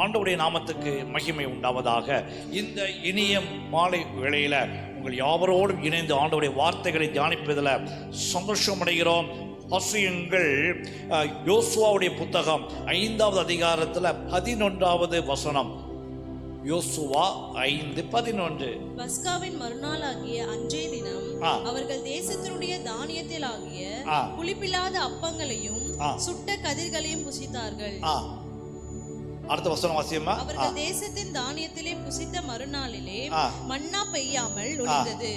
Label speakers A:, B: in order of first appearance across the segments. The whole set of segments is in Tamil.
A: ஆண்டவருடைய நாமத்துக்கு மகிமை உண்டாவதாக. இந்த இனிய மாலை வேளையில உங்கள் யாவரோடும் இணைந்து ஆண்டவருடைய வார்த்தைகளை தியானிப்பதில் சந்தோஷம் அடைகிறோம் வசியங்கள் யோசுவாவுடைய புத்தகம் ஐந்தாவது அதிகாரத்தில் பதினொன்றாவது வசனம். யோசுவா ஐந்து பதினொன்று.
B: பஸ்காவின் மறுநாளாகிய அன்றைய தினம். அவர்கள் தேசத்தினுடைய தானியத்திலாகிய
A: ஆ.
B: புளிப்பில்லாத அப்பங்களையும். சுட்ட கதிர்களையும் புசித்தார்கள்.
A: அடுத்த வசனம் வாசியம்மா ஆ
B: அவர்கள் தேசத்தின் தானியத்திலே புசித்த மறுநாளிலே. மன்னா பெய்யாமல் ஒளிந்தது.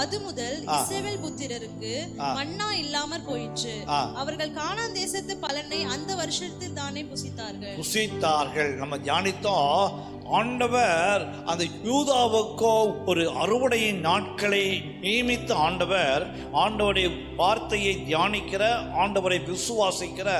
B: அது முதல். இஸ்ரவேல் புத்திரருக்கு. மன்னா இல்லாமற் போயிற்று. அவர்கள் கானான் தேசத்து பலனை அந்த வருஷத்தில் தானே புசித்தார்கள்
A: புசித்தார்கள் நம்ம தியானித்தோம் ஆண்டவர் அந்த யூதாவுக்கோ ஒரு அறுவடையின் நாட்களை நியமித்த ஆண்டவர் ஆண்டவருடைய வார்த்தையை தியானிக்கிற ஆண்டவரை விசுவாசிக்கிற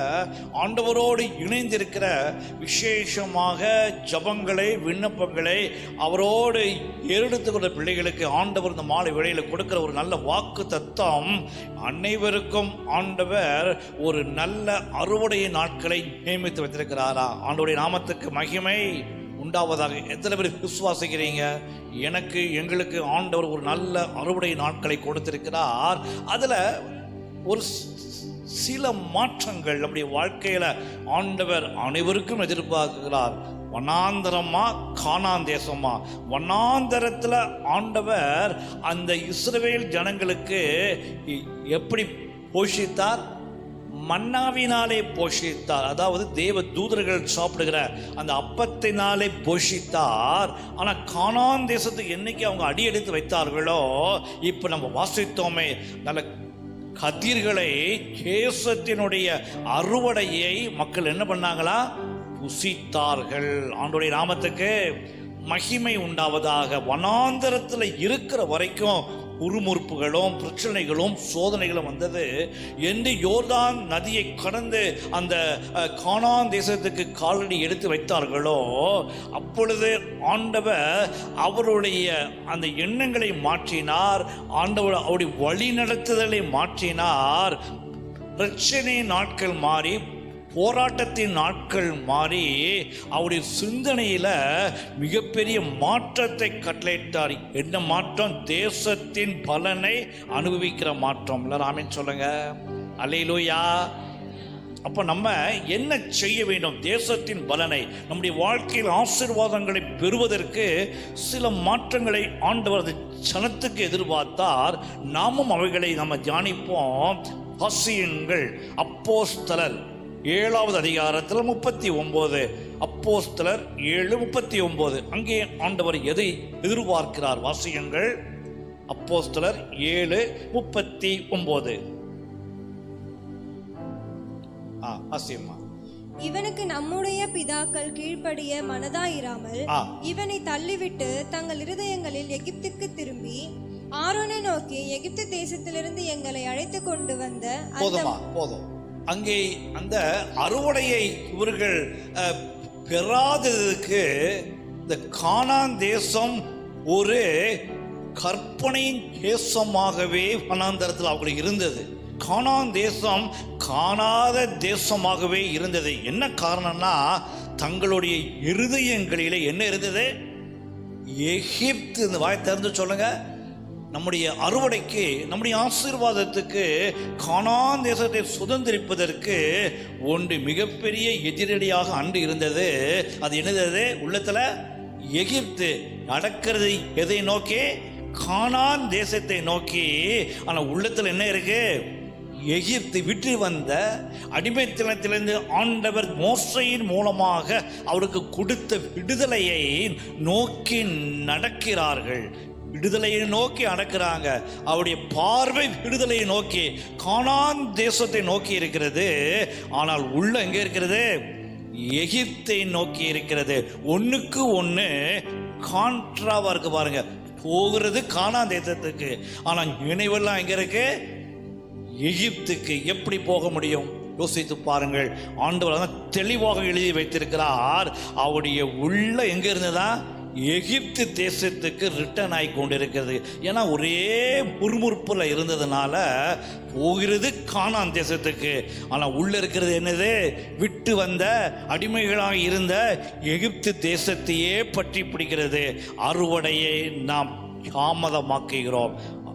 A: ஆண்டவரோடு இணைந்திருக்கிற விசேஷமாக ஜபங்களை விண்ணப்பங்களை அவரோடு ஏறெடுத்துக்கிற பிள்ளைகளுக்கு ஆண்டவர் இந்த மாலை வேளையில் கொடுக்கிற ஒரு நல்ல வாக்கு தத்தம். அனைவருக்கும் ஆண்டவர் ஒரு நல்ல அறுவடை நாட்களை நியமித்து வைத்திருக்கிறாரா? ஆண்டவருடைய நாமத்துக்கு மகிமை. உண்டாவதாக. எத்தனை பேர் விசுவாசிக்கிறீங்க? எனக்கு எங்களுக்கு ஆண்டவர் ஒரு நல்ல அறுவடை நாட்களை கொடுத்திருக்கிறார். அதில் ஒரு சில மாற்றங்கள் நம்முடைய வாழ்க்கையில் ஆண்டவர் அனைவருக்கும் எதிர்பார்க்கிறார். வனாந்தரமா கானான் தேசமா வனாந்தரத்தில் ஆண்டவர் அந்த இஸ்ரவேல் ஜனங்களுக்கு எப்படி போஷித்தார்? மன்னாவினாலே போஷித்தார். அதாவது தேவ தூதர்கள் சாப்பிடுகிற அந்த அப்பத்தினாலே போஷித்தார். ஆனால் கானான் தேசத்துக்கு என்னைக்கு அவங்க அடி எடுத்து வைத்தார்களோ இப்போ நம்ம வாசித்தோமே நல்ல கதிர்களை கேசத்தினுடைய அறுவடையை மக்கள் என்ன பண்ணாங்களா? புசித்தார்கள். ஆண்டுடைய நாமத்துக்கு மகிமை உண்டாவதாக வனாந்தரத்தில் இருக்கிற வரைக்கும் உருமுறுப்புகளும் பிரச்சனைகளும் சோதனைகளும் வந்தது. என்று யோர்தான் நதியை கடந்து அந்த கானான் தேசத்துக்கு காலடி எடுத்து வைத்தார்களோ அப்பொழுது ஆண்டவர் அவருடைய அந்த எண்ணங்களை மாற்றினார். ஆண்டவர் அவருடைய வழி நடத்துதலை மாற்றினார். பிரச்சனை நாட்கள் மாறி போராட்டத்தின் நாட்கள் மாறி அவருடைய சிந்தனையில் மிகப்பெரிய மாற்றத்தை கட்டளையிட்டார். என்ன மாற்றம்? தேசத்தின் பலனை அனுபவிக்கிற மாற்றம். இல்லை ராமன் சொல்லுங்க. அலையிலோயா அப்போ நம்ம என்ன செய்ய வேண்டும்? தேசத்தின் பலனை நம்முடைய வாழ்க்கையில் ஆசீர்வாதங்களை பெறுவதற்கு சில மாற்றங்களை ஆண்டவர் சனத்துக்கு ஜனத்துக்கு எதிர்பார்த்தார். நாமும் அவைகளை நம்ம தியானிப்போம். பசியுங்கள். அப்போஸ்தலர். ஏழாவது அதிகாரத்தில் முப்பத்தி ஒன்பது அப்போஸ்தலர் ஏழு முப்பத்தி ஒன்பது அங்கே ஆண்டவர் எதை எதிர்பார்க்கிறார் வாசியங்கள். அப்போஸ்தலர் ஏழு முப்பத்தி ஆ வாசியம்மா.
C: இவனுக்கு நம்முடைய பிதாக்கள் கீழ்ப்படிய மனதாயிராமல். இவனை தள்ளிவிட்டு தங்கள் இருதயங்களில் எகிப்துக்கு திரும்பி ஆரோனை நோக்கி எகிப்து தேசத்திலிருந்து எங்களை அழைத்து கொண்டு வந்த
A: போதுமா போதும். அங்கே அந்த அறுவடையை இவர்கள் பெறாததுக்கு இந்த கானான் தேசம் ஒரு கற்பனையின் தேசமாகவே வனாந்தரத்தில் அவங்களுக்கு இருந்தது. கானான் தேசம் காணாத தேசமாகவே இருந்தது. என்ன காரணம்னா தங்களுடைய இருதயங்களிலே என்ன இருந்தது? எகிப்து. இந்த வாய் திறந்து சொல்லுங்கள் நம்முடைய அறுவடைக்கு நம்முடைய ஆசீர்வாதத்துக்கு காணான் தேசத்தை சுதந்திரிப்பதற்கு ஒன்று மிகப்பெரிய எதிரடியாக அன்று இருந்தது. அது என்னது? உள்ளத்துல எகிப்து நடக்கிறது எதை நோக்கி? காணான் தேசத்தை நோக்கி. ஆனால் உள்ளத்தில் என்ன இருக்கு? எகிப்து விட்டு வந்த அடிமைத்தனத்திலிருந்து ஆண்டவர் மோசையின் மூலமாக அவருக்கு கொடுத்த விடுதலையை நோக்கி நடக்கிறார்கள். விடுதலையை நோக்கி அடக்கிறாங்க. அவருடைய பார்வை விடுதலையை நோக்கி கானான் தேசத்தை நோக்கி இருக்கிறது. ஆனால் உள்ள எங்க இருக்கிறது? எகிப்தை நோக்கி இருக்கிறது. ஒன்றுக்கு ஒன்று கான்ட்ராவாக இருக்கு பாருங்க. போகிறது காணான் தேசத்துக்கு. ஆனால் நினைவெல்லாம் எங்க இருக்கு? எகிப்துக்கு. எப்படி போக முடியும்? யோசித்து பாருங்கள். ஆண்டவர் தெளிவாக எழுதி வைத்திருக்கிறார். அவருடைய உள்ள எங்க இருந்துதான்? எகிப்து தேசத்துக்கு ரிட்டர்ன் ஆகி கொண்டிருக்கிறது. ஏன்னா ஒரே முறுமுறுப்பில் இருந்ததுனால போகிறது காணான் தேசத்துக்கு. ஆனால் உள்ளே இருக்கிறது என்னது? விட்டு வந்த அடிமைகளாக இருந்த எகிப்து தேசத்தையே பற்றி பிடிக்கிறது. அறுவடையை நாம் தாமதமாக்குகிறோம்.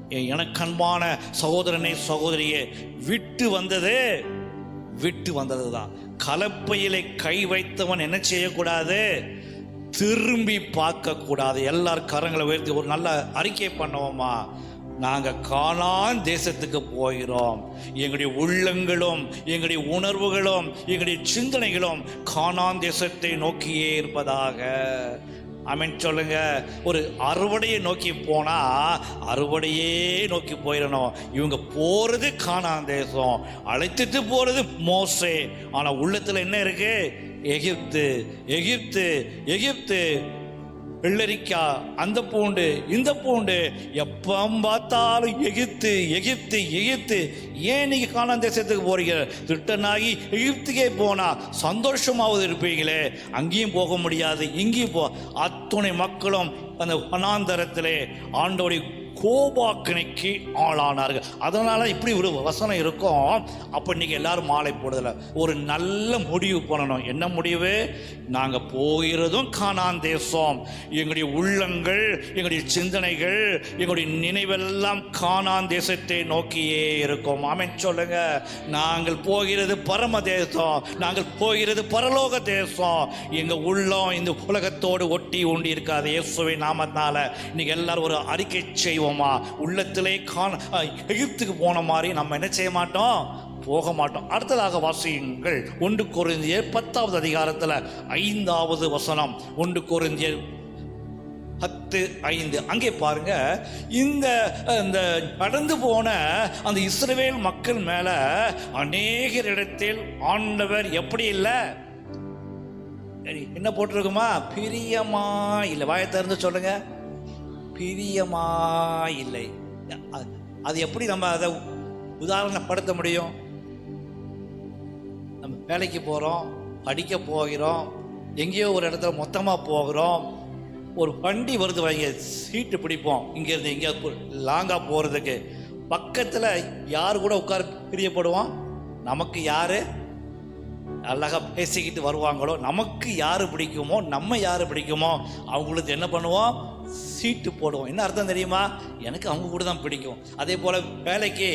A: எனக்கன்பான சகோதரனே சகோதரியே விட்டு வந்தது விட்டு வந்தது தான் கலப்பையிலே கை வைத்தவன் என்ன செய்யக்கூடாது? திரும்பி பார்க்கக்கூடாது. எல்லார் கரங்களை உயர்த்தி ஒரு நல்ல அறிக்கை பண்ணுவோமா? நாங்கள் காணான் தேசத்துக்கு போகிறோம். எங்களுடைய உள்ளங்களும் எங்களுடைய உணர்வுகளும் எங்களுடைய சிந்தனைகளும் காணான் தேசத்தை நோக்கியே இருப்பதாக. ஆமென் சொல்லுங்க. ஒரு அறுவடையை நோக்கி போனா அறுவடையே நோக்கி போயிடணும் இவங்க போறது காணான் தேசம். அழைத்துட்டு போறது மோசே. ஆனால் உள்ளத்தில் என்ன இருக்குது எகிப்து எகிப்து எகிப்து. வெள்ளரிக்கா அந்த பூண்டு இந்த பூண்டு. எப்போ பார்த்தாலும் எகிப்து எகிப்து எகிப்து. ஏன் நீங்கள் காணான் தேசத்துக்கு போகிறீங்க ரிட்டர்ன் ஆகி எகிப்துக்கே போனால் சந்தோஷமாவது இருப்பீங்களே. அங்கேயும் போக முடியாது இங்கேயும் போ. அத்துணை மக்களும் அந்த வனாந்தரத்திலே ஆண்டோடைய கோபாக்கினைக்கு ஆளானார்கள். அதனால இப்படி ஒரு வசனம் இருக்கும் அப்போ நீங்கள் எல்லாரும் மாலை போடுதல ஒரு நல்ல முடிவு பண்ணணும். என்ன முடிவு? நாங்கள் போகிறதும் காணான் தேசம். எங்களுடைய உள்ளங்கள் எங்களுடைய சிந்தனைகள் எங்களுடைய நினைவெல்லாம் காணான் தேசத்தை நோக்கியே இருக்கும். ஆமென் சொல்லுங்க. நாங்கள் போகிறது பரம தேசம். நாங்கள் போகிறது பரலோக தேசம். எங்கள் உள்ளம் இந்த உலகத்தோடு ஒட்டி உண்டி இருக்காது. இயேசுவை நாமத்தினால இன்னைக்கு எல்லாரும் ஒரு அறிக்கை செய்வோம். உள்ளத்திலே காண எகிப்துக்கு போன மாதிரி நம்ம என்ன செய்ய மாட்டோம்? போக மாட்டோம். அடுத்ததாக வாசியுங்கள். ஒன்று கொரிந்தியர் பத்தாவது அதிகாரத்தில் ஐந்தாவது வசனம். ஒன்று கொரிந்தியர் பத்து ஐந்து. அங்கே பாருங்க. இந்த இந்த கடந்து போன அந்த இஸ்ரவேல் மக்கள் மேல அநேகரிடத்தில் ஆண்டவர் எப்படி இல்லை? சரி, என்ன போட்டிருக்குமா? பிரியமா? இல்லை வாயை திறந்து சொல்லுங்க. பிரியமா இல்லை அது எப்படி நம்ம அதை உதாரணப்படுத்த முடியும்? நம்ம வேலைக்கு போகிறோம் படிக்க போகிறோம் எங்கேயோ ஒரு இடத்துல மொத்தமாக போகிறோம் ஒரு வண்டி வருது வைங்க சீட்டு பிடிப்போம். இங்கேருந்து எங்கேயாவது லாங்காக போகிறதுக்கு பக்கத்தில் யார் கூட உட்கார பிரியப்படுவோம் நமக்கு யார்? அழகாக பேசிக்கிட்டு வருவாங்களோ? நமக்கு யார் பிடிக்குமோ? நம்ம யார் பிடிக்குமோ? அவங்களுக்கு என்ன பண்ணுவோம்? சீட்டு போடுவோம். என்ன அர்த்தம் தெரியுமா? எனக்கு அவங்க கூட தான் பிடிக்கும். அதே போல் வேலைக்கு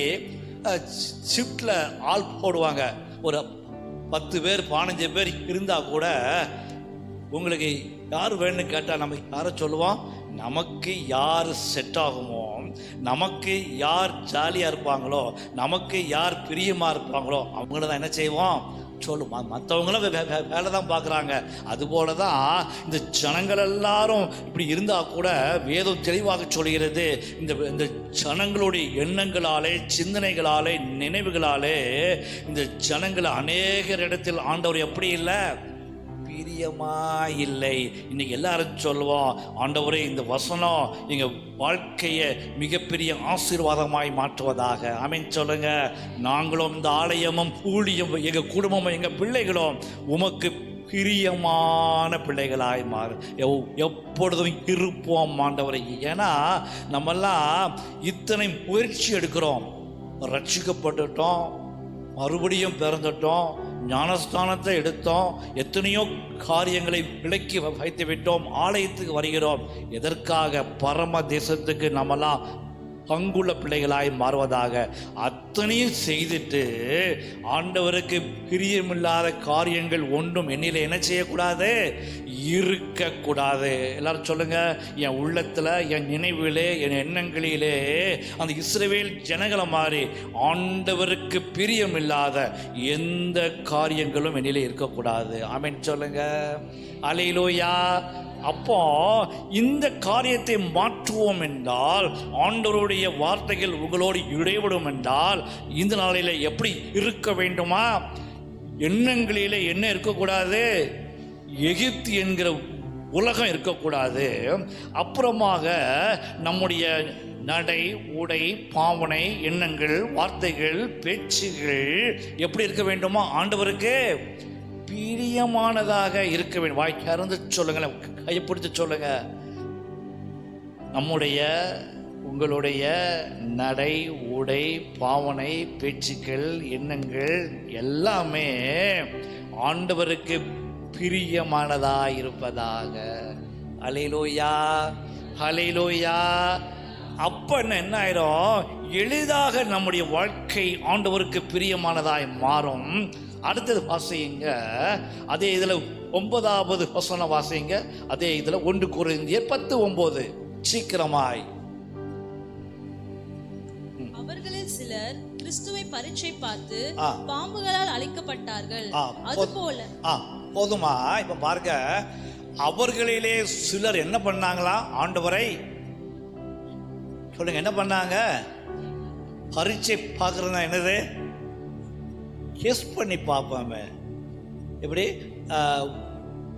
A: ஷிஃப்டில் ஆள் போடுவாங்க. ஒரு பத்து பேர் பதினஞ்சு பேர் இருந்தால் கூட உங்களுக்கு யார் வேணும்னு கேட்டால் நம்ம யாரை சொல்லுவோம்? நமக்கு யார் செட் ஆகுமோ நமக்கு யார் ஜாலியாக இருப்பாங்களோ நமக்கு யார் பிரியமாக இருப்பாங்களோ அவங்கள தான் என்ன செய்வோம்? சொல்லும். மற்றவங்களும் வேலை தான் பார்க்குறாங்க. அதுபோல தான் இந்த ஜனங்கள் எல்லாரும் இப்படி இருந்தால் கூட வேதம் தெளிவாக சொல்கிறது இந்த இந்த ஜனங்களுடைய எண்ணங்களாலே சிந்தனைகளாலே நினைவுகளாலே இந்த ஜனங்கள் அநேகர் இடத்தில் ஆண்டவர் எப்படி இல்லை? பிரியமா இல்லை இன்னைக்கு எல்லாரும் சொல்லுவோம் ஆண்டவரே இந்த வசனம் எங்கள் வாழ்க்கையை மிகப்பெரிய ஆசீர்வாதமாய் மாற்றுவதாக. அமைன் சொல்லுங்க. நாங்களும் இந்த ஆலயமும் ஊழியம் எங்கள் குடும்பமும் எங்கள் பிள்ளைகளும் உமக்கு பிரியமான பிள்ளைகளாய் மாறு. எவ்- எப்பொழுதும் இருப்போம் ஆண்டவரை. ஏன்னா நம்மெல்லாம் இத்தனை முயற்சி எடுக்கிறோம். ரட்சிக்கப்பட்டுட்டோம் மறுபடியும் பிறந்துட்டோம் ஞானஸ்தானத்தை எடுத்தோம். எத்தனையோ காரியங்களை விலக்கி வைத்து விட்டோம். ஆலயத்துக்கு வருகிறோம். எதற்காக? பரம தேசத்துக்கு நம்மளாம் பங்குள்ள பிள்ளைகளாய் மாறுவதாக அத்தனையும் செய்துட்டு ஆண்டவருக்கு பிரியமில்லாத காரியங்கள் ஒன்றும் என்னில் என்ன செய்யக்கூடாது? இருக்கக்கூடாது. எல்லாரும் சொல்லுங்க என் உள்ளத்தில் என் நினைவிலே என் எண்ணங்களிலே அந்த இஸ்ரவேல் ஜனங்களை மாதிரி ஆண்டவருக்கு பிரியமில்லாத எந்த காரியங்களும் என்னிலே இருக்கக்கூடாது. ஆமென் சொல்லுங்க. அலையிலோயா. அப்போ இந்த காரியத்தை மாற்றுவோம் என்றால் ஆண்டவருடைய வார்த்தைகள் உங்களோடு இடைவிடும் என்றால் இந்த நாளில் எப்படி இருக்க வேண்டுமா? எண்ணங்களில் என்ன இருக்கக்கூடாது? எகிப்து என்கிற உலகம் இருக்கக்கூடாது. அப்புறமாக நம்முடைய நடை உடை பாவனை எண்ணங்கள் வார்த்தைகள் பேச்சுகள் எப்படி இருக்க வேண்டுமோ? ஆண்டவருக்கு பிரியமானதாக இருக்க வேண்டும். வாய் திறந்து சொல்லுங்களேன். கைப்பிடித்து சொல்லுங்க. நம்முடைய உங்களுடைய நடை உடை பாவனை பேச்சுக்கள் எண்ணங்கள் எல்லாமே ஆண்டவருக்கு பிரியமானதாக இருப்பதாக. அலையிலோயா அலையிலோயா அப்ப என்ன ஆயிரும்? எளிதாக நம்முடைய வாழ்க்கை ஆண்டவருக்கு பிரியமானதாய் மாறும். அடுத்தது வாசியுங்க அதே இதில் ஒன்பதாவது வசனம் வாசியுங்க அதே இதில் ஒன்று குறைந்தியர் பத்து ஒன்பது. சீக்கிரமாய்.
B: அவர்களில் சிலர் கிறிஸ்துவை பரீட்சை பார்த்து. பாம்புகளால் அழிக்கப்பட்டார்கள்.
A: ஆ,
B: அதுபோல
A: ஆ போதுமா? இப்ப பாருங்க. அவர்களிலே சிலர் என்ன பண்ணாங்களா? ஆண்டவரை சொல்லுங்க என்ன பண்ணாங்க? பரீட்சை பார்க்கறதுனா என்னது? கெஸ் பண்ணி பார்ப்பாம எப்படி?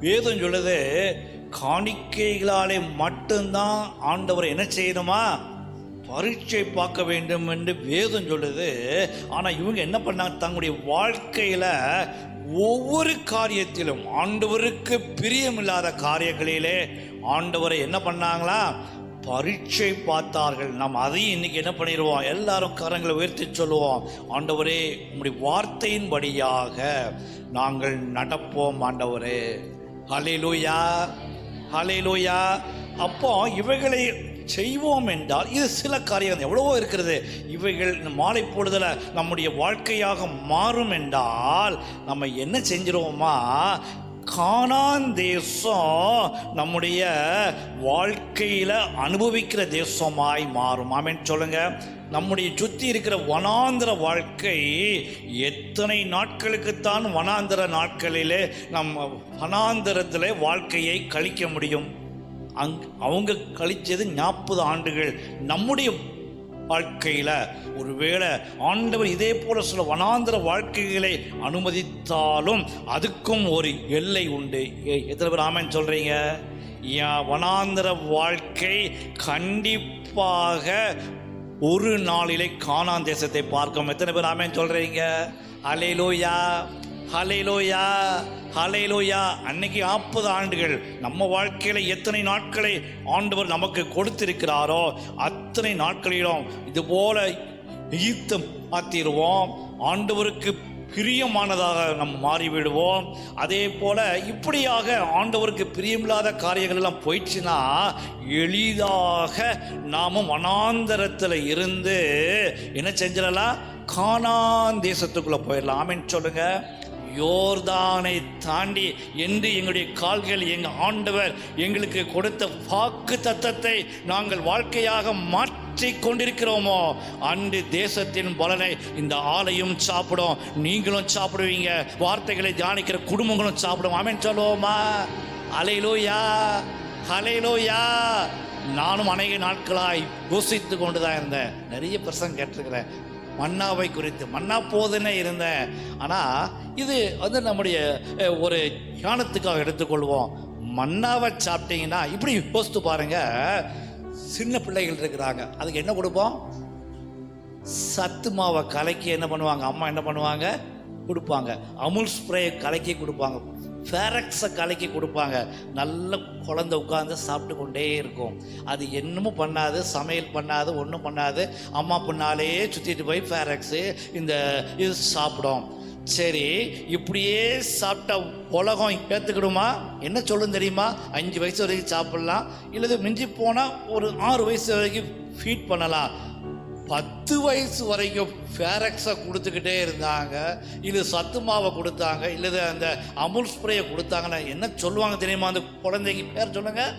A: வேதம் சொல்லுது காணிக்கைகளாலே மட்டும்தான் ஆண்டவர் என்ன செய்யணுமா? பரீட்சை பார்க்க வேண்டும் என்று வேதம் சொல்லுது. ஆனால் இவங்க என்ன பண்ணாங்க? தங்களுடைய வாழ்க்கையில் ஒவ்வொரு காரியத்திலும் ஆண்டவருக்கு பிரியமில்லாத காரியங்களிலே ஆண்டவரை என்ன பண்ணாங்களா? பரீட்சை பார்த்தார்கள். நாம் அதையும் இன்னைக்கு என்ன பண்ணிடுவோம்? எல்லாரும் கரங்களை உயர்த்தி சொல்லுவோம். ஆண்டவரே உங்களுடைய வார்த்தையின்படியாக நாங்கள் நடப்போம் ஆண்டவரே. ஹalleluya ஹalleluya. அப்போ இவைகளை செய்வோம் என்றால் இது சில காரியம் எவ்வளவோ இருக்கிறது. இவைகள் இந்த மாலை பொழுதுல நம்முடைய வாழ்க்கையாக மாறும் என்றால் நம்ம என்ன செஞ்சிருவோமா? கானான் தேசம் நம்முடைய வாழ்க்கையில் அனுபவிக்கிற தேசமாய் மாறும். ஆமென். சொல்லுங்க. நம்முடைய சுற்றி இருக்கிற வனாந்திர வாழ்க்கை எத்தனை நாட்களுக்குத்தான் வனாந்திர நாட்களிலே நம்ம வனாந்திரத்தில் வாழ்க்கையை கழிக்க முடியும்? அங் அவங்க கழித்தது நாற்பது ஆண்டுகள். நம்முடைய வாழ்க்கையில் ஒருவேளை ஆண்டவர் இதே போல சில வனாந்திர வாழ்க்கைகளை அனுமதித்தாலும் அதுக்கும் ஒரு எல்லை உண்டு. ஏ- எத்தனை பேர் ஆமன் சொல்கிறீங்க என் வனாந்திர வாழ்க்கை கண்டிப்பாக ஒரு நாளிலே காணாந்தேசத்தை பார்க்கும். எத்தனை பேர் ஆமேன்னு சொல்கிறீங்க அலையிலோயா ஹலைலோயா ஹலைலோயா அன்னைக்கு நாற்பது ஆண்டுகள் நம்ம வாழ்க்கையில் எத்தனை நாட்களை ஆண்டவர் நமக்கு கொடுத்திருக்கிறாரோ அத்தனை நாட்களிலும் இது போல எகிப்தை மாத்திடுவோம். ஆண்டவருக்கு பிரியமானதாக நம்ம மாறிவிடுவோம். அதே போல இப்படியாக ஆண்டவருக்கு பிரியமில்லாத காரியங்கள் எல்லாம் போயிடுச்சுன்னா எளிதாக நாமும் வனாந்தரத்தில் இருந்து என்ன செஞ்சிடலாம்? கானான் தேசத்துக்குள்ளே போயிடலாம். ஆமின்னு சொல்லுங்கள் யோர்தானை தாண்டி என்று எங்களுடைய கால்கள் எங்கள் ஆண்டவர் எங்களுக்கு கொடுத்த வாக்கு தத்தத்தை நாங்கள் வாழ்க்கையாக மாற்றி கொண்டிருக்கிறோமோ அன்று தேசத்தின் பலனை இந்த ஆலையும் சாப்பிடும் நீங்களும் சாப்பிடுவீங்க வார்த்தைகளை தியானிக்கிற குடும்பங்களும் சாப்பிடும். ஆமென் சொல்லுவோமா? அலையிலோயா அலையிலோயா நானும் அநேக நாட்களாய் யோசித்து கொண்டு தான் இருந்தேன். நிறைய பிரசங்க கேட்டிருக்கிறேன். மன்னாவை குறித்து. மன்னா போதுன்னு இருந்தேன். ஆனால் இது வந்து நம்முடைய ஒரு ஞானத்துக்காக எடுத்துக்கொள்வோம். மன்னாவை சாப்பிட்டீங்கன்னா இப்படி யோசித்து பாருங்க. சின்ன பிள்ளைகள் இருக்கிறாங்க. அதுக்கு என்ன கொடுப்போம்? சத்து மாவை கலக்கி என்ன பண்ணுவாங்க? அம்மா என்ன பண்ணுவாங்க? கொடுப்பாங்க. அமுல் ஸ்ப்ரே கலக்கி கொடுப்பாங்க. ஃபேரக்ஸை கலக்கி கொடுப்பாங்க. நல்ல குழந்தை உட்காந்து சாப்பிட்டு கொண்டே இருக்கும். அது என்னமும் பண்ணாது சமையல் பண்ணாது ஒன்றும் பண்ணாது. அம்மா பின்னாலே சுற்றிட்டு போய் ஃபேரக்ஸு இந்த இது சாப்பிடும். சரி இப்படியே சாப்பிட்டா உலகம் ஏற்றுக்கிடுமா என்ன சொல்லும் தெரியுமா? அஞ்சு வயசு வரைக்கும் சாப்பிட்லாம். இல்லது மிஞ்சி போனால் ஒரு ஆறு வயசு வரைக்கும் ஃபீட் பண்ணலாம். பத்து வயசு வரைக்கும் ஃபேரக்ஸை கொடுத்துக்கிட்டே இருந்தாங்க. இது சத்து மாவை கொடுத்தாங்க. இல்லை அந்த அமுல் ஸ்ப்ரேயை கொடுத்தாங்கன்னா என்ன சொல்லுவாங்க தெரியுமா? அந்த குழந்தைக்கு பேர் சொல்லுங்க.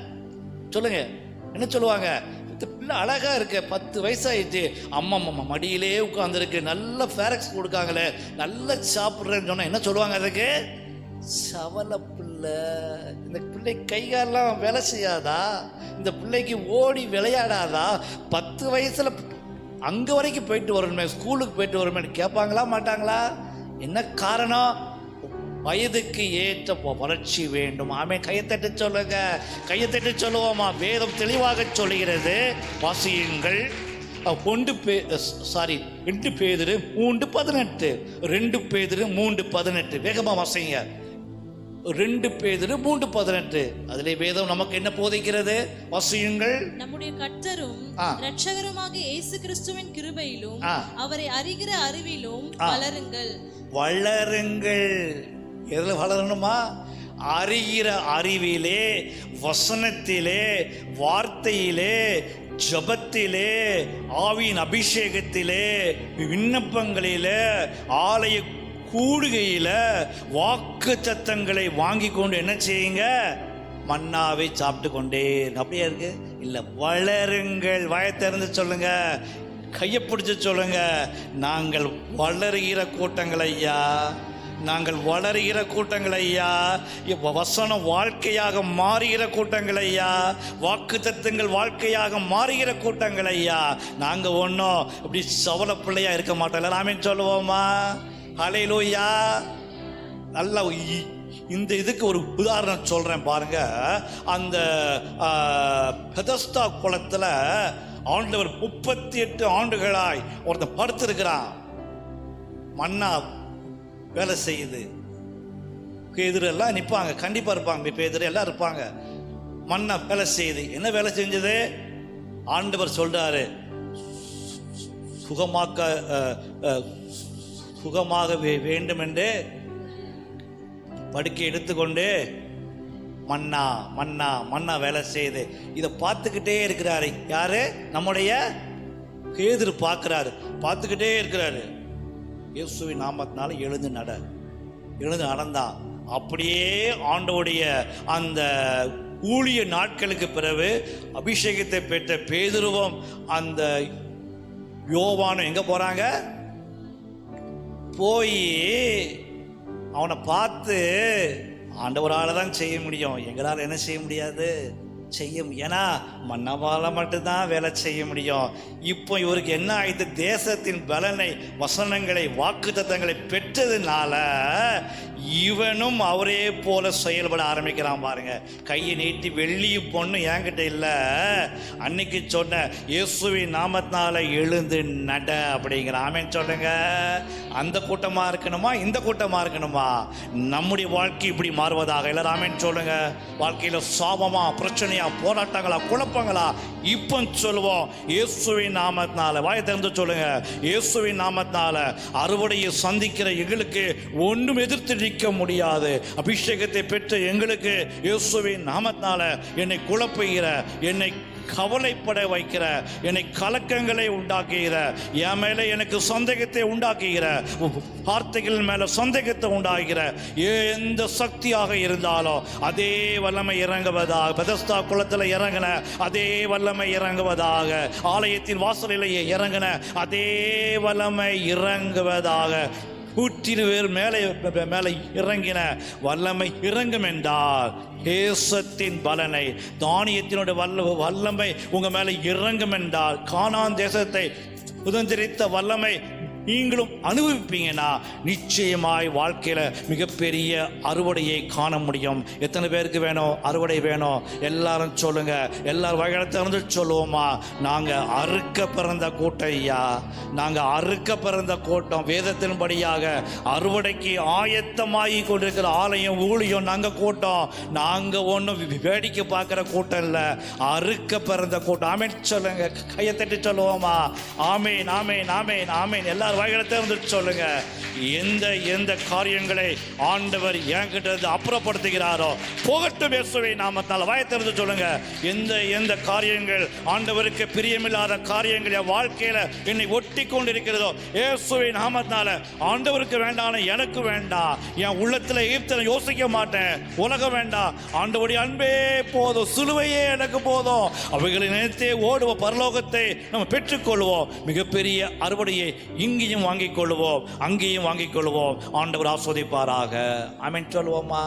A: சொல்லுங்க. என்ன சொல்லுவாங்க? இந்த பிள்ளை அழகாக இருக்கு. பத்து வயசாயிடுச்சு. அம்மா அம்மா மடியிலே உட்காந்துருக்கு நல்ல ஃபேரக்ஸ் கொடுக்காங்களே. நல்லா சாப்பிட்றேன்னு சொன்னால் என்ன சொல்லுவாங்க அதுக்கு? சவல பிள்ளை. இந்த பிள்ளை கைகாலெலாம் வேலை செய்யாதா? இந்த பிள்ளைக்கு ஓடி விளையாடாதா? பத்து வயசில் அங்கே வரைக்கும் போயிட்டு வரணுமே ஸ்கூலுக்கு போயிட்டு வரணுமே கேட்பாங்களா மாட்டாங்களா? என்ன காரணம்? வயதுக்கு ஏற்ற வளர்ச்சி வேண்டும். ஆமே கையத்தட்டு சொல்லுங்க. கையத்தட்டு சொல்லுவோமா? வேதம் தெளிவாக சொல்லுகிறது. வாசியுங்கள். ஒன்று பே சாரி ரெண்டு பேதிரு மூன்று பதினெட்டு. ரெண்டு பேதிரு மூன்று பதினெட்டு. வேகமாக வாசிங்க. ரெண்டு பேதிரு மூன்று பதினெட்டு அதிலே வேதம் நமக்கு என்ன போதிக்கிறது வாசியுங்கள்
B: நம்முடைய கர்த்தரும்
A: ஆ.
B: இரட்சகருமாக இயேசு கிறிஸ்துவின் கிருபையிலும். அவரை அறிகிற அறிவிலும். வளருங்கள்
A: வளருங்கள் எதில் வளரணுமா அறிகிற அறிவிலே வசனத்திலே வார்த்தையிலே ஜபத்திலே ஆவியின் அபிஷேகத்திலே விண்ணப்பங்களிலே ஆலய கூடுகையில் வாக்கு சத்தங்களை வாங்கி கொண்டு என்ன செய்யுங்க? மன்னாவை சாப்பிட்டு கொண்டே அப்படியே இருக்கு? இல்லை வளருங்கள். வாயை திறந்து சொல்லுங்க. கையை பிடிச்சி சொல்லுங்க. நாங்கள் வளருகிற கூட்டங்கள் ஐயா. நாங்கள் வளருகிற கூட்டங்கள் ஐயா. இப்போ வசனம் வாழ்க்கையாக மாறுகிற கூட்டங்கள் ஐயா. வாக்கு தத்துவங்கள் வாழ்க்கையாக மாறுகிற கூட்டங்கள் ஐயா. நாங்கள் ஒன்றும் இப்படி சவல பிள்ளையா இருக்க மாட்டோம் எல்லாமே சொல்லுவோமா? ஹலையிலோயா நல்ல இந்த இதுக்கு ஒரு உதாரணம் சொல்கிறேன் பாருங்க. அந்த பெதஸ்தா குளத்தில் ஆண்டவர் முப்பத்தி எட்டு ஆண்டுகளாய் ஒருத்தன் படுத்திருக்கிறான். மன்னா வேலை செய்யுது. பேதுரு எல்லாம் நிற்பாங்க கண்டிப்பாக இருப்பாங்க. பேதுரு எல்லாம் இருப்பாங்க. மன்னா வேலை செய்யுது. என்ன வேலை செஞ்சது? ஆண்டவர் சொல்றாரு. சுகமாக்க சுகமாக வே- படுக்கை எடுத்துக்கொண்டு மன்னா மன்னா மன்னா வேலை செய்யுது இதை பார்த்துக்கிட்டே இருக்கிறாரு. யாரு? நம்முடைய பேதுரு பார்க்குறாரு. பார்த்துக்கிட்டே இருக்கிறாரு. இயேசுவின் நாமத்தினால எழுந்து நட எழுந்து நடந்தான் அப்படியே ஆண்டோடைய அந்த ஊழிய நாட்களுக்கு பிறகு அபிஷேகத்தை பெற்ற பேதுருவம் அந்த யோவானும் எங்கே போகிறாங்க போய் அவனை பார்த்து ஆண்டவரால் தான் செய்ய முடியும். எங்களால் என்ன செய்ய முடியாது? செய்ய ஏன்னா மன்னவால மட்டும்தான் வேலை செய்ய முடியும். இப்போ இவருக்கு என்ன ஆயிடுது தேசத்தின் பலனை வசனங்களை வாக்குத்தத்தங்களை பெற்றதுனால இவனும் அவரே போல செயல்பட ஆரம்பிக்கிறான் பாருங்க. கையை நீட்டி வெள்ளியும் பொண்ணு என்கிட்ட இல்லை. அன்னைக்கு சொன்ன இயேசுவின் நாமத்தினால எழுந்து நட அப்படிங்கிற ஆமேன் சொல்லுங்க. அந்த கூட்டமாக இருக்கணுமா? இந்த கூட்டமாக இருக்கணுமா? நம்முடைய வாழ்க்கை இப்படி மாறுவதாக. இல்லை ஆமேன் சொல்லுங்க. வாழ்க்கையில் சாபமாக பிரச்சனையாக பிரச்சனையா போராட்டங்களா குழப்பங்களா? இப்போ சொல்லுவோம் இயேசுவின் நாமத்தினால. வாய திறந்து சொல்லுங்க இயேசுவின் நாமத்தினால அறுவடையை சந்திக்கிற எங்களுக்கு ஒன்றும் எதிர்த்து நிற்க முடியாது. அபிஷேகத்தை பெற்ற எங்களுக்கு இயேசுவின் நாமத்தினால என்னை குழப்புகிற என்னை கவலைப்பட வைக்கிற என்னை கலக்கங்களை உண்டாக்குகிற என் மேலே எனக்கு சந்தேகத்தை உண்டாக்குகிற வார்த்தைகள் மேலே சந்தேகத்தை உண்டாகிற எந்த சக்தியாக இருந்தாலும் அதே வல்லமை இறங்குவதாக பெதஸ்தா குளத்தில் இறங்கின அதே வல்லமை இறங்குவதாக ஆலயத்தின் வாசலிலேயே இறங்கின அதே வல்லமை இறங்குவதாக கூட்டிரு பேர் மேலே மேலே இறங்கின வல்லமை இறங்கும் என்றால் தேசத்தின் பலனை தானியத்தினுடைய வல்ல வல்லமை உங்க மேலே இறங்கும் என்றால் கானான் தேசத்தை சுதந்திரித்த வல்லமை நீங்களும் அனுபவிப்பீங்கன்னா நிச்சயமாய் வாழ்க்கையில் மிகப்பெரிய அறுவடையை காண முடியும். எத்தனை பேருக்கு வேணும்? அறுவடை வேணும். எல்லாரும் சொல்லுங்க. எல்லாரும் வகையில இருந்து சொல்லுவோமா? நாங்கள் அறுக்க பிறந்த கூட்டம் ஐயா. நாங்கள் அறுக்க பிறந்த கூட்டம். வேதத்தின்படியாக அறுவடைக்கு ஆயத்தமாகி கொண்டிருக்கிற ஆலயம் ஊழியம் நாங்கள் கூட்டம். நாங்கள் ஒன்றும் வேடிக்கை பார்க்குற கூட்டம் இல்லை. அறுக்க பிறந்த கூட்டம். ஆமேன் சொல்லுங்க. கையை தட்டி சொல்லுவோமா? ஆமேன் ஆமேன் ஆமேன் ஆமேன். எல்லாரும் வாய்களை திறந்துட்டு சொல்லுங்க. எந்த எந்த காரியங்களை ஆண்டவர் என்கிட்ட இருந்து அப்புறப்படுத்துகிறாரோ போகட்டும் இயேசுவை நாமத்தால் வாய திறந்து சொல்லுங்க. எந்த எந்த காரியங்கள் ஆண்டவருக்கு பிரியமில்லாத காரியங்கள் என் வாழ்க்கையில என்னை ஒட்டி கொண்டிருக்கிறதோ இயேசுவை நாமத்தால ஆண்டவருக்கு வேண்டாம் எனக்கு வேண்டாம் என் உள்ளத்துல ஈர்த்தனை யோசிக்க மாட்டேன். உலகம் வேண்டாம் ஆண்டவருடைய அன்பே போதும் சிலுவையே எனக்கு போதும். அவைகளை நினைத்தே ஓடுவோம் பரலோகத்தை நம்ம பெற்றுக்கொள்வோம். மிகப்பெரிய அறுவடையை இங்கே இங்கேயும் வாங்கிக் கொள்வோம் அங்கேயும் வாங்கிக் கொள்வோம். ஆண்டவர் ஆஸ்வதிப்பாராக. அமீன் சொல்வோமா